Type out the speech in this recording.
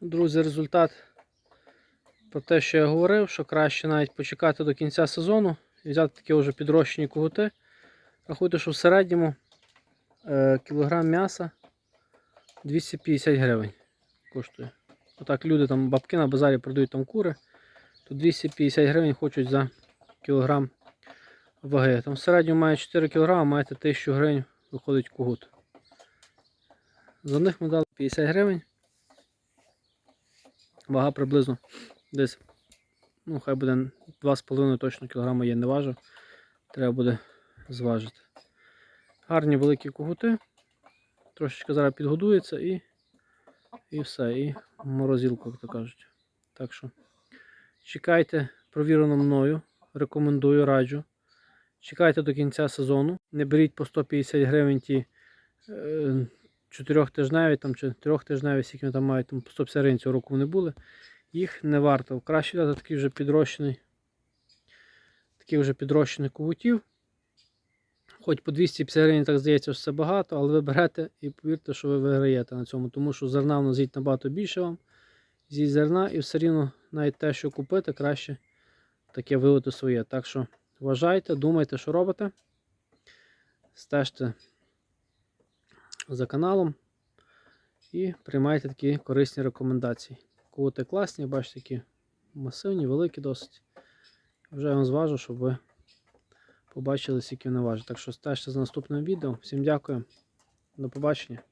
Друзі, результат про те, що я говорив, що краще навіть почекати до кінця сезону і взяти такі вже підрощені кугути. Рахуйте, що в середньому е, кілограм м'яса 250 гривень коштує. Отак люди там бабки на базарі продають там кури, то 250 гривень хочуть за кілограм ваги. Там в середньому має 4 кг, маєте 1000 гривень, виходить кугут. За них ми дали 50 гривень. Вага приблизно десь, ну, хай буде 2,5 точно кілограма є, не важив. Треба буде зважити. Гарні великі кугути. Трошечки зараз підгодується і, і все. І морозилку, як то кажуть. Так що чекайте, провірено мною. Рекомендую, раджу. Чекайте до кінця сезону. Не беріть по 150 гривень ті е, чотирьохтижневі там, чи трьохтижневі, скільки там мають, там по 150 гривень цього року вони були. Їх не варто. Краще дати такий вже підрощений, такий вже підрощений кугутів. Хоч по 250 гривень, так здається, що це багато, але ви берете і повірте, що ви виграєте на цьому, тому що зерна воно з'їть набагато більше вам. З'їсть зерна і все рівно навіть те, що купити, краще таке вилити своє. Так що вважайте, думайте, що робите. Стежте за каналом і приймайте такі корисні рекомендації. Кувати класні, бачите, такі масивні, великі досить. Вже я вам зважу, щоб ви побачили, скільки вони важать. Так що стежте за наступним відео. Всім дякую. До побачення.